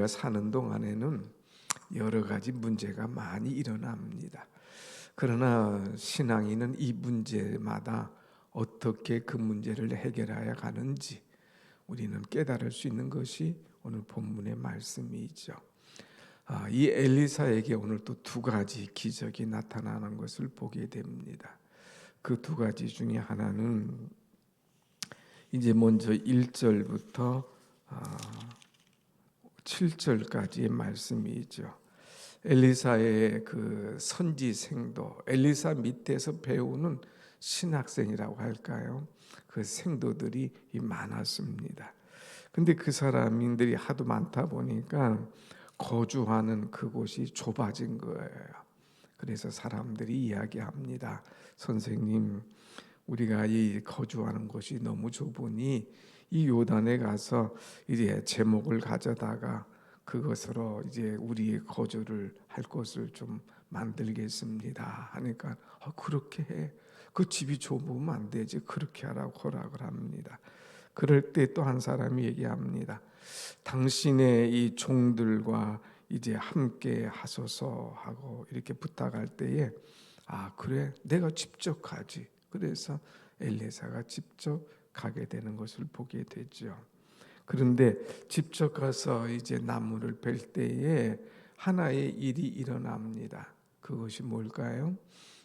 우리가 사는 동안에는 여러 가지 문제가 많이 일어납니다. 그러나 신앙인은 이 문제마다 어떻게 그 문제를 해결해야 가는지 우리는 깨달을 수 있는 것이 오늘 본문의 말씀이죠. 아, 이 엘리사에게 오늘 또 두 가지 기적이 나타나는 것을 보게 됩니다. 그 두 가지 중에 하나는 이제 먼저 1절부터 7절까지의 아, 말씀이죠. 엘리사의 그 선지 생도, 엘리사 밑에서 배우는 신학생이라고 할까요? 그 생도들이 많았습니다. 근데 그 사람들이 하도 많다 보니까 거주하는 그곳이 좁아진 거예요. 그래서 사람들이 이야기합니다. 선생님, 우리가 이 거주하는 곳이 너무 좁으니 이 요단에 가서 이제 제목을 가져다가 그것으로 이제 우리의 거주를 할 곳을 좀 만들겠습니다. 하니까 어, 그렇게 해. 그 집이 좁으면 안 되지. 그렇게 하라고 허락을 합니다. 그럴 때 또 한 사람이 얘기합니다. 당신의 이 종들과 이제 함께 하소서 하고 이렇게 부탁할 때에 아 그래 내가 직접 가지. 그래서 엘리사가 직접 가게 되는 것을 보게 되죠. 그런데 직접 가서 이제 나무를 벨 때에 하나의 일이 일어납니다. 그것이 뭘까요?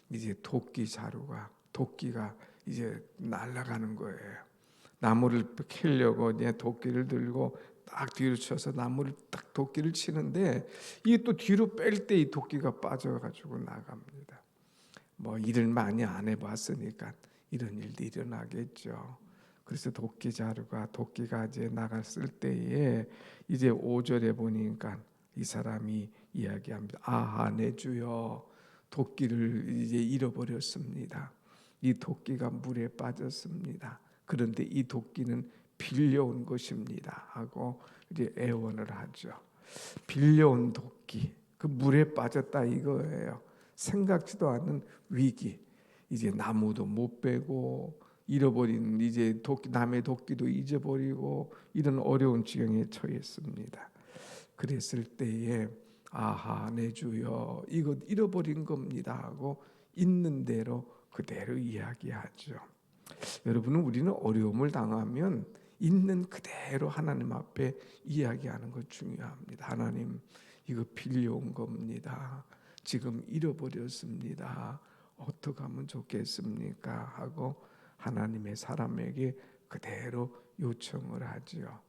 이제 도끼 자루가 도끼가 이제 날아가는 거예요. 나무를 캐려고 이제 도끼를 들고 딱 뒤로 쳐서 나무를 딱 도끼를 치는데 이게 또 뒤로 뺄 때 이 도끼가 빠져가지고 나갑니다. 뭐 일을 많이 안 해봤으니까 이런 일도 일어나겠죠. 그래서 도끼 자루가 도끼가 이제 나갔을 때에 이제 5절에 보니까 이 사람이 이야기합니다. 아하 내 주여 도끼를 이제 잃어버렸습니다. 이 도끼가 물에 빠졌습니다. 그런데 이 도끼는 빌려온 것입니다. 하고 이제 애원을 하죠. 빌려온 도끼 그 물에 빠졌다 이거예요. 생각지도 않은 위기. 이제 나무도 못 빼고 잃어버린 이제 도끼, 남의 도끼도 잊어버리고 이런 어려운 지경에 처했습니다. 그랬을 때에 아하 내 주여 이것 잃어버린 겁니다 하고 있는 대로 그대로 이야기하죠. 여러분은 우리는 어려움을 당하면 있는 그대로 하나님 앞에 이야기하는 것 중요합니다. 하나님 이거 빌려온 겁니다. 지금 잃어버렸습니다. 어떻게 하면 좋겠습니까? 하고 하나님의 사람에게 그대로 요청을 하지요.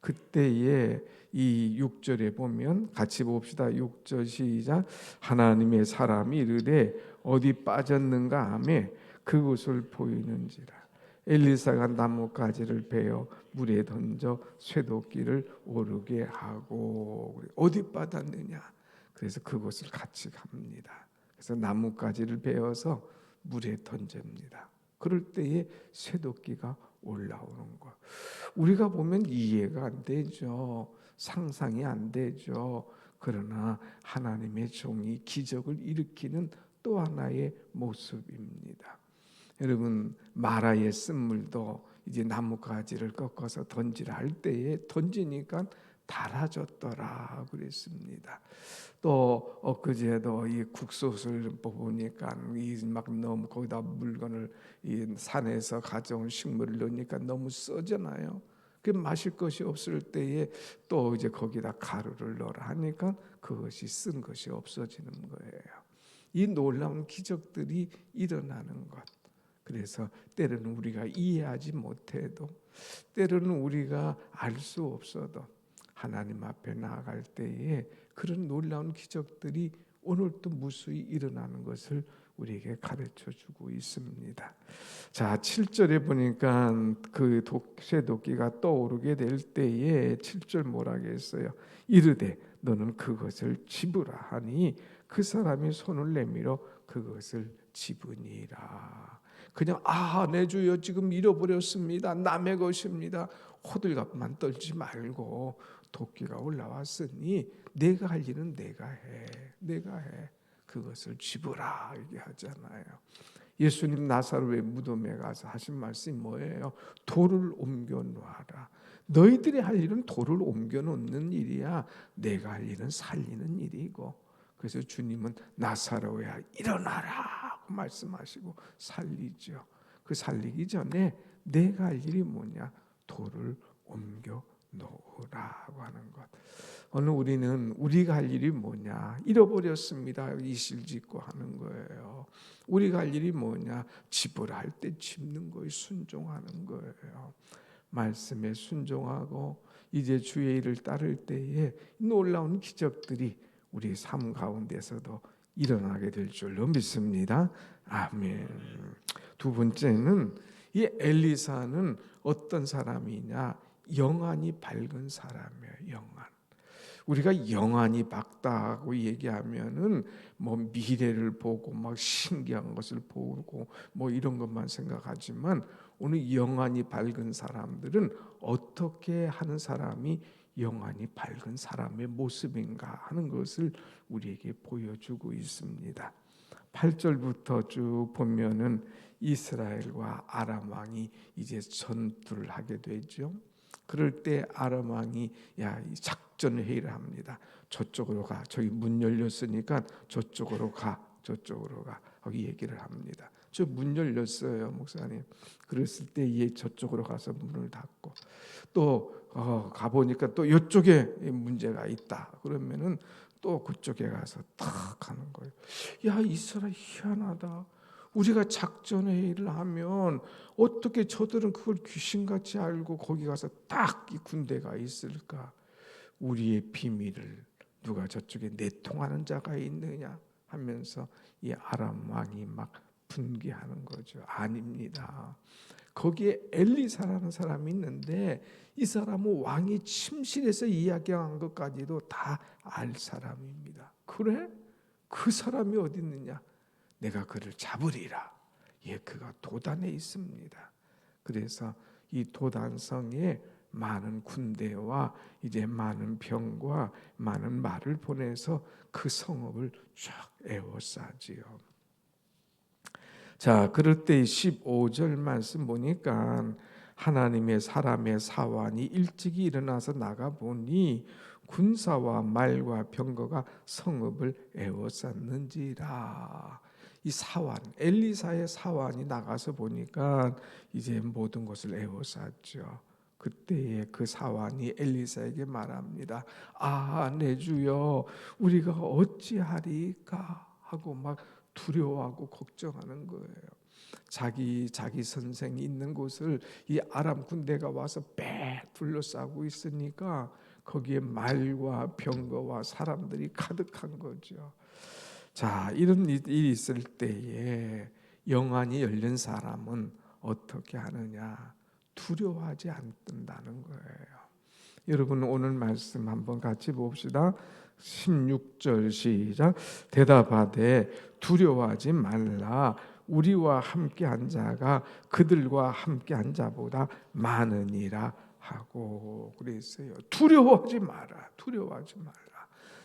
그때에 이 6절에 보면 같이 봅시다. 6절 시작. 하나님의 사람이 이르되 어디 빠졌는가 하매 그곳을 보이는지라. 엘리사가 나뭇가지를 베어 물에 던져 쇠도끼를 오르게 하고 어디 빠졌느냐. 그래서 그곳을 같이 갑니다. 그래서 나뭇가지를 베어서 물에 던집니다. 그럴 때에 쇠도끼가 올라오는 것. 우리가 보면 이해가 안 되죠. 상상이 안 되죠. 그러나 하나님의 종이 기적을 일으키는 또 하나의 모습입니다. 여러분 마라의 쓴물도 이제 나뭇가지를 꺾어서 던지라 할 때에 던지니까 달아졌더라 그랬습니다. 또 엊그제도 이 국솥을 보니까 이막 너무 거기다 물건을 이 산에서 가져온 식물을 넣으니까 너무 써잖아요. 그 마실 것이 없을 때에 또 이제 거기다 가루를 넣으라 하니까 그것이 쓴 것이 없어지는 거예요. 이 놀라운 기적들이 일어나는 것. 그래서 때로는 우리가 이해하지 못해도 때로는 우리가 알 수 없어도 하나님 앞에 나아갈 때에 그런 놀라운 기적들이 오늘 또 무수히 일어나는 것을 우리에게 가르쳐 주고 있습니다. 자, 7절에 보니까 그 쇠도끼가 떠오르게 될 때에 7절 뭐라 했어요? 이르되 너는 그것을 집으라 하니 그 사람이 손을 내밀어 그것을 집으니라. 그냥 아, 내 주여 지금 잃어버렸습니다. 남의 것입니다. 호들갑만 떨지 말고 도끼가 올라왔으니 내가 할 일은 내가 해. 내가 해. 그것을 집으라 얘기하잖아요. 예수님 나사로의 무덤에 가서 하신 말씀이 뭐예요? 돌을 옮겨 놓아라. 너희들이 할 일은 돌을 옮겨 놓는 일이야. 내가 할 일은 살리는 일이고. 그래서 주님은 나사로야 일어나라 고 말씀하시고 살리죠. 그 살리기 전에 내가 할 일이 뭐냐? 돌을 옮겨 놓으라고 하는 것. 오늘 우리는 우리가 할 일이 뭐냐? 잃어버렸습니다. 이실 짓고 하는 거예요. 우리가 할 일이 뭐냐? 집을 할때 집는 거에 순종하는 거예요. 말씀에 순종하고 이제 주의 일을 따를 때에 놀라운 기적들이 우리 삶 가운데서도 일어나게 될 줄로 믿습니다. 아멘. 두 번째는 이 엘리사는 어떤 사람이냐? 영안이 밝은 사람이에요. 영안. 우리가 영안이 밝다고 얘기하면은 뭐 미래를 보고 막 신기한 것을 보고 뭐 이런 것만 생각하지만 오늘 영안이 밝은 사람들은 어떻게 하는 사람이 영안이 밝은 사람의 모습인가 하는 것을 우리에게 보여주고 있습니다. 8절부터 쭉 보면은 이스라엘과 아람 왕이 이제 전투를 하게 되죠. 그럴 때 아람 왕이 야 작전 회의를 합니다. 저쪽으로 가. 저기 문 열렸으니까 저쪽으로 가. 저쪽으로 가. 거기 얘기를 합니다. 저 문 열렸어요, 목사님. 그랬을 때 얘 저쪽으로 가서 문을 닫고 또 어, 가 보니까 또 이쪽에 문제가 있다. 그러면은 또 그쪽에 가서 탁 하는 거예요. 야 이스라엘 희한하다. 우리가 작전 회의를 하면 어떻게 저들은 그걸 귀신같이 알고 거기 가서 딱 이 군대가 있을까? 우리의 비밀을 누가 저쪽에 내통하는 자가 있느냐 하면서 이 아람 왕이 막 분개하는 거죠. 아닙니다. 거기에 엘리사라는 사람이 있는데 이 사람은 왕이 침실에서 이야기한 것까지도 다 알 사람입니다. 그래? 그 사람이 어디 있느냐? 내가 그를 잡으리라. 예, 그가 도단에 있습니다. 그래서 이 도단성에 많은 군대와 이제 많은 병과 많은 말을 보내서 그 성읍을 쫙 에워싸지요. 자, 그럴 때 15절 말씀 보니까 하나님의 사람의 사환이 일찍이 일어나서 나가 보니 군사와 말과 병거가 성읍을 에워쌌는지라. 이 사환 엘리사의 사환이 나가서 보니까 이제 모든 것을 에워쌌죠. 그때에 그 사환이 엘리사에게 말합니다. 아, 내 주여, 우리가 어찌하리까 하고 막 두려워하고 걱정하는 거예요. 자기 자기 선생이 있는 곳을 이 아람 군대가 와서 빼 둘러싸고 있으니까 거기에 말과 병거와 사람들이 가득한 거죠. 자, 이런 일이 있을 때에 영안이 열린 사람은 어떻게 하느냐? 두려워하지 않는다는 거예요. 여러분 오늘 말씀 한번 같이 봅시다. 16절 시작 대답하되 두려워하지 말라 우리와 함께 한 자가 그들과 함께 한 자보다 많으니라 하고 그랬어요. 두려워하지 마라. 두려워하지 말라.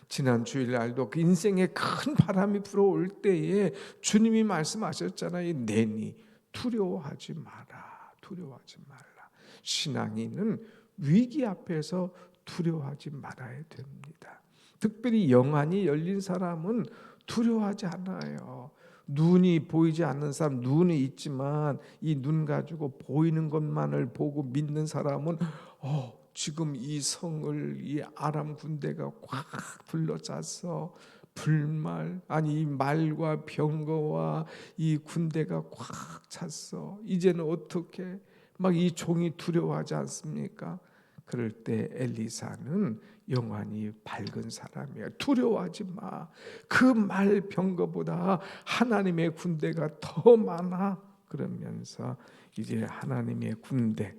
지난 주일날도 그 인생에 큰 바람이 불어올 때에 주님이 말씀하셨잖아요. 내니 두려워하지 마라. 두려워하지 말라. 신앙인은 위기 앞에서 두려워하지 말아야 됩니다. 특별히 영안이 열린 사람은 두려워하지 않아요. 눈이 보이지 않는 사람 눈이 있지만 이 눈 가지고 보이는 것만을 보고 믿는 사람은 어 지금 이 성을 이 아람 군대가 꽉 둘러쌌어 불말 아니 이 말과 병거와 이 군대가 꽉 찼어 이제는 어떻게 막 이 종이 두려워하지 않습니까? 그럴 때 엘리사는 영안이 밝은 사람이야. 두려워하지 마. 그 말 병거보다 하나님의 군대가 더 많아. 그러면서 이제 하나님의 군대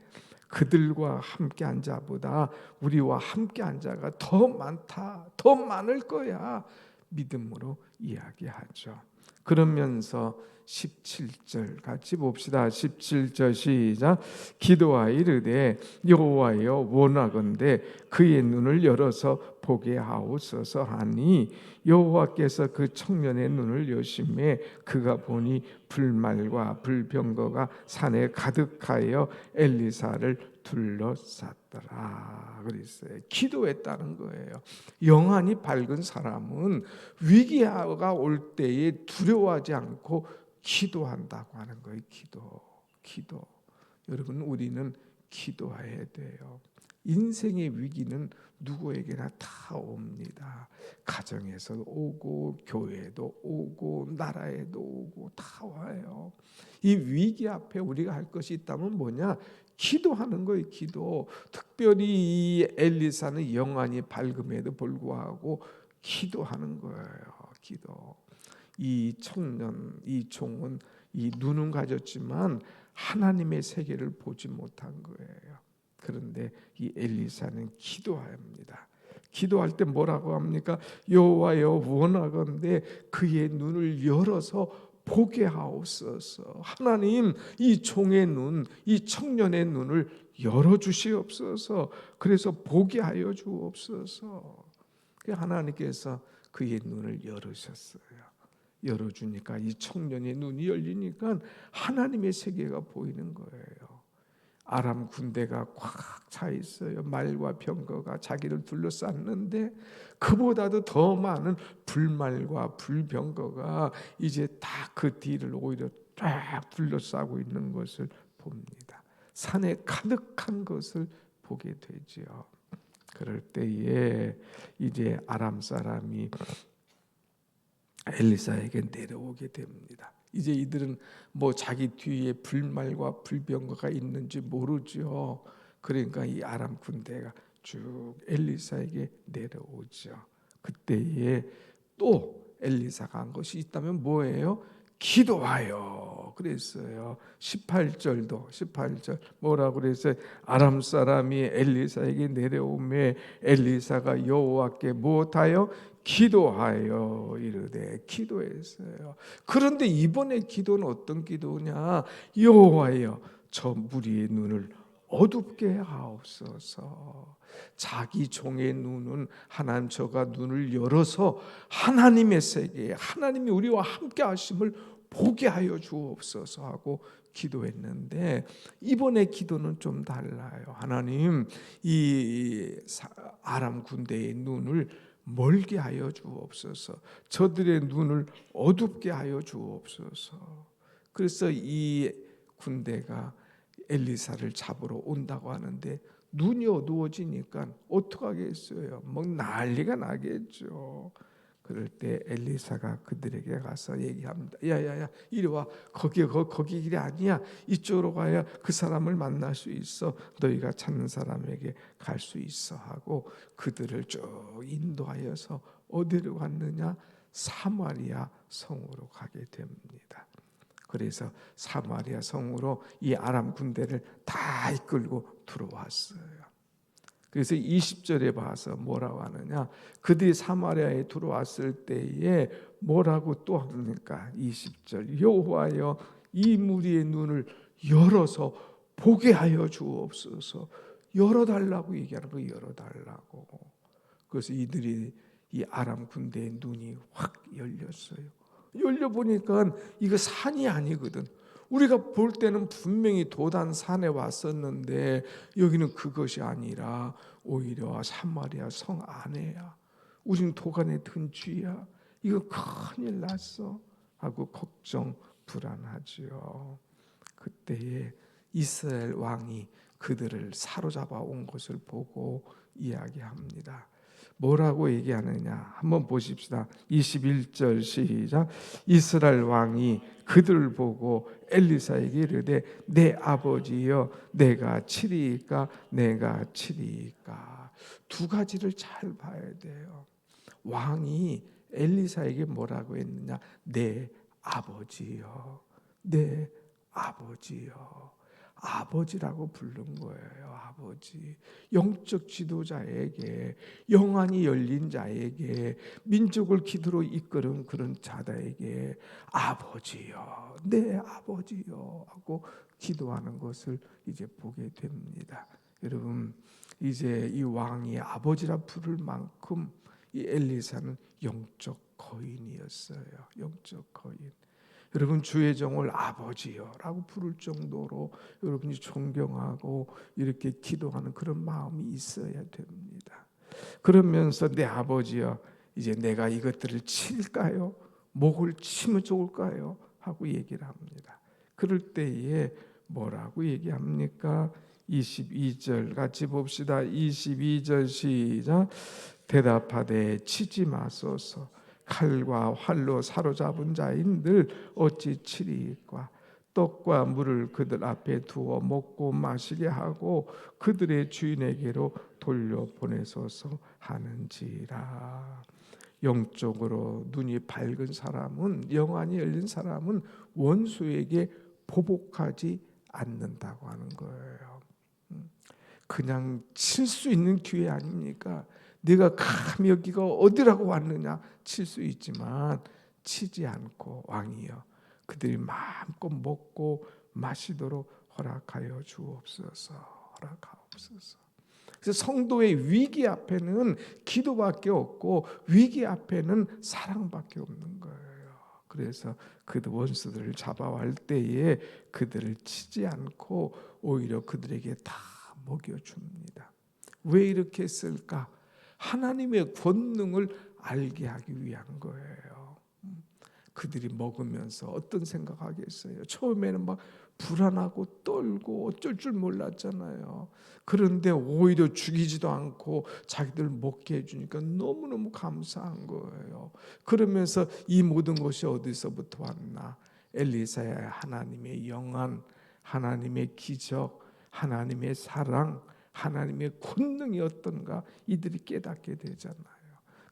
그들과 함께 한 자보다 우리와 함께 한 자가 더 많다. 더 많을 거야. 믿음으로 이야기하죠. 그러면서 17절 같이 봅시다. 17절 시작. 기도하 이르되 여호와여 원하건대 그의 눈을 열어서 보게 하옵소서 하니 여호와께서 그 청년의 눈을 여심해 그가 보니 불말과 불병거가 산에 가득하여 엘리사를 둘러쌌더라 그랬어요. 기도했다는 거예요. 영안이 밝은 사람은 위기가 올 때에 두려워하지 않고 기도한다고 하는 거예요. 기도, 기도. 여러분 우리는 기도해야 돼요. 인생의 위기는 누구에게나 다 옵니다. 가정에서 오고 교회도 오고 나라에도 오고 다 와요. 이 위기 앞에 우리가 할 것이 있다면 뭐냐? 기도하는 거예요. 기도. 특별히 이 엘리사는 영안이 밝음에도 불구하고 기도하는 거예요. 기도. 이 청년, 이 종은 이 눈은 가졌지만 하나님의 세계를 보지 못한 거예요. 그런데 이 엘리사는 기도합니다. 기도할 때 뭐라고 합니까? 여호와여 원하건대 그의 눈을 열어서 보게 하옵소서. 하나님 이 종의 눈, 이 청년의 눈을 열어 주시옵소서. 그래서 보게 하여 주옵소서. 그 하나님께서 그의 눈을 열으셨어요. 열어 주니까 이 청년의 눈이 열리니까 하나님의 세계가 보이는 거예요. 아람 군대가 꽉 차 있어요. 말과 병거가 자기를 둘러쌌는데 그보다도 더 많은 불말과 불병거가 이제 다 그 뒤를 오히려 쫙 둘러싸고 있는 것을 봅니다. 산에 가득한 것을 보게 되지요. 그럴 때에 이제 아람 사람이 엘리사에게 내려오게 됩니다. 이제 이들은 뭐 자기 뒤에 불말과 불병거가 있는지 모르죠. 그러니까 이 아람 군대가 쭉 엘리사에게 내려오죠. 그때에 또 엘리사가 한 것이 있다면 뭐예요? 기도하여 그랬어요. 18절도 18절 뭐라고 그랬어요? 아람 사람이 엘리사에게 내려오매 엘리사가 여호와께 무엇하여 기도하여 이르되 기도했어요. 그런데 이번에 기도는 어떤 기도냐? 여호와여 저 무리의 눈을 어둡게 하옵소서. 자기 종의 눈은 하나님 저가 눈을 열어서 하나님의 세계에 하나님이 우리와 함께 하심을 보게 하여 주옵소서 하고 기도했는데 이번에 기도는 좀 달라요. 하나님 이 아람 군대의 눈을 멀게 하여 주옵소서. 저들의 눈을 어둡게 하여 주옵소서. 그래서 이 군대가 엘리사를 잡으러 온다고 하는데 눈이 어두워지니까 어떡하겠어요? 뭐 난리가 나겠죠. 그럴 때 엘리사가 그들에게 가서 얘기합니다. 야야야 이리 와 거기 거, 거기 길이 아니야 이쪽으로 가야 그 사람을 만날 수 있어 너희가 찾는 사람에게 갈 수 있어 하고 그들을 쭉 인도하여서 어디로 갔느냐 사마리아 성으로 가게 됩니다. 그래서 사마리아 성으로 이 아람 군대를 다 이끌고 들어왔어요. 그래서 20절에 봐서 뭐라고 하느냐? 그들이 사마리아에 들어왔을 때에 뭐라고 또 합니까? 20절 여호와여 이 무리의 눈을 열어서 보게 하여 주옵소서. 열어 달라고 얘기하는 거 열어 달라고. 그래서 이들이 이 아람 군대의 눈이 확 열렸어요. 열려 보니까 이거 산이 아니거든. 우리가 볼 때는 분명히 도단 산에 왔었는데 여기는 그것이 아니라 오히려 사마리아 성 안에야. 우리는 도간에 든 쥐야. 이거 큰일 났어. 하고 걱정 불안하지요. 그때에 이스라엘 왕이 그들을 사로잡아 온 것을 보고 이야기합니다. 뭐라고 얘기하느냐 한번 보십시다. 21절 시작. 이스라엘 왕이 그들을 보고 엘리사에게 이르되 내 아버지여 내가 치리까 내가 치리까 두 가지를 잘 봐야 돼요. 왕이 엘리사에게 뭐라고 했느냐 내 아버지여 내 아버지여 아버지라고 부른 거예요. 아버지. 영적 지도자에게 영안이 열린 자에게 민족을 기도로 이끄는 그런 자다에게 아버지요. 내 아버지요 하고 기도하는 것을 이제 보게 됩니다. 여러분 이제 이 왕이 아버지라 부를 만큼 이 엘리사는 영적 거인이었어요. 영적 거인. 여러분 주의 종을 아버지요라고 부를 정도로 여러분이 존경하고 이렇게 기도하는 그런 마음이 있어야 됩니다. 그러면서 내 아버지여 이제 내가 이것들을 칠까요? 목을 치면 좋을까요? 하고 얘기를 합니다. 그럴 때에 뭐라고 얘기합니까? 22절 같이 봅시다. 22절 시작. 대답하되 치지 마소서. 칼과 활로 사로잡은 자인들 어찌 치리까? 떡과 물을 그들 앞에 두어 먹고 마시게 하고 그들의 주인에게로 돌려 보내소서 하는지라. 영적으로 눈이 밝은 사람은 영안이 열린 사람은 원수에게 보복하지 않는다고 하는 거예요. 음. 그냥 칠 수 있는 기회 아닙니까? 네가 감히 여기가 어디라고 왔느냐 칠 수 있지만 치지 않고 왕이여 그들이 마음껏 먹고 마시도록 허락하여 주옵소서 허락하옵소서. 그래서 성도의 위기 앞에는 기도밖에 없고 위기 앞에는 사랑밖에 없는 거예요. 그래서 그 원수들을 잡아갈 때에 그들을 치지 않고 오히려 그들에게 다 먹여줍니다. 왜 이렇게 했을까? 하나님의 권능을 알게 하기 위한 거예요. 그들이 먹으면서 어떤 생각하겠어요? 처음에는 막 불안하고 떨고 어쩔 줄 몰랐잖아요. 그런데 오히려 죽이지도 않고 자기들 먹게 해주니까 너무너무 감사한 거예요. 그러면서 이 모든 것이 어디서부터 왔나? 엘리사의 하나님의 영안, 하나님의 기적, 하나님의 사랑, 하나님의 권능이 어떤가 이들이 깨닫게 되잖아요.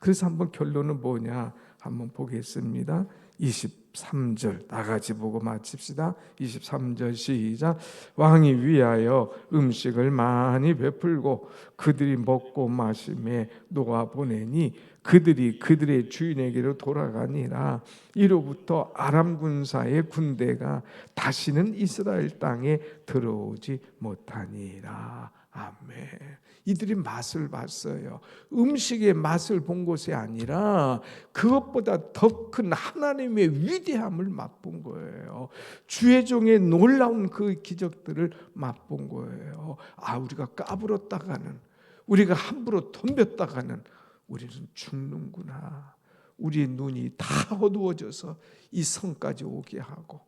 그래서 한번 결론은 뭐냐? 한번 보겠습니다. 23절 다 같이 보고 마칩시다. 23절 시작. 왕이 위하여 음식을 많이 베풀고 그들이 먹고 마심에 놓아 보내니 그들이 그들의 주인에게로 돌아가니라. 이로부터 아람 군사의 군대가 다시는 이스라엘 땅에 들어오지 못하니라. 아멘. 이들이 맛을 봤어요. 음식의 맛을 본 것이 아니라 그것보다 더 큰 하나님의 위대함을 맛본 거예요. 주의 종의 놀라운 그 기적들을 맛본 거예요. 아, 우리가 까불었다가는 우리가 함부로 덤볐다가는 우리는 죽는구나. 우리의 눈이 다 어두워져서 이 성까지 오게 하고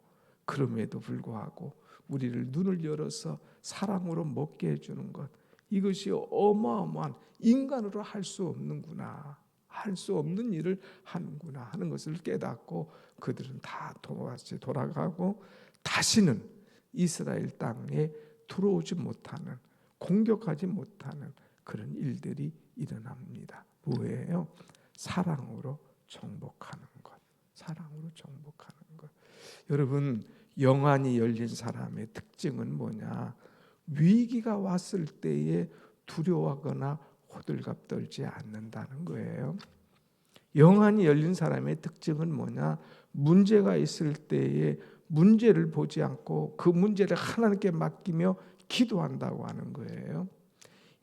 그럼에도 불구하고 우리를 눈을 열어서 사랑으로 먹게 해주는 것 이것이 어마어마한 인간으로 할 수 없는구나 할 수 없는 일을 하는구나 하는 것을 깨닫고 그들은 다 다시 돌아가고 다시는 이스라엘 땅에 들어오지 못하는 공격하지 못하는 그런 일들이 일어납니다. 뭐예요? 사랑으로 정복하는 것. 사랑으로 정복하는 것. 여러분 영안이 열린 사람의 특징은 뭐냐? 위기가 왔을 때에 두려워하거나 호들갑 떨지 않는다는 거예요. 영안이 열린 사람의 특징은 뭐냐? 문제가 있을 때에 문제를 보지 않고 그 문제를 하나님께 맡기며 기도한다고 하는 거예요.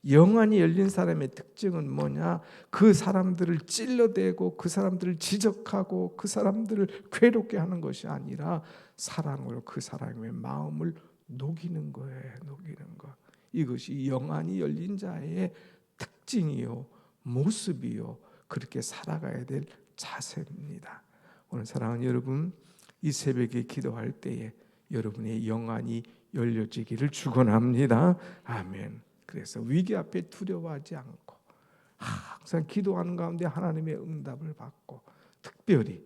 영안이 열린 사람의 특징은 뭐냐? 그 사람들을 찔러대고 그 사람들을 지적하고 그 사람들을 괴롭게 하는 것이 아니라 사랑으로 그 사람의 마음을 녹이는 거예요. 녹이는 거. 이것이 영안이 열린 자의 특징이요, 모습이요. 그렇게 살아가야 될 자세입니다. 오늘 사랑하는 여러분, 이 새벽에 기도할 때에 여러분의 영안이 열려지기를 축원합니다. 아멘. 그래서 위기 앞에 두려워하지 않고 항상 기도하는 가운데 하나님의 응답을 받고 특별히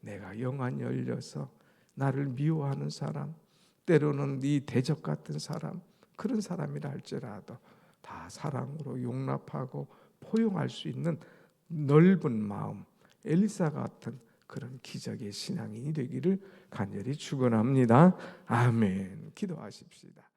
내가 영안 열려서 나를 미워하는 사람, 때로는 네 대적 같은 사람, 그런 사람이라 할지라도 다 사랑으로 용납하고 포용할 수 있는 넓은 마음, 엘리사 같은 그런 기적의 신앙인이 되기를 간절히 축원합니다. 아멘. 기도하십시다.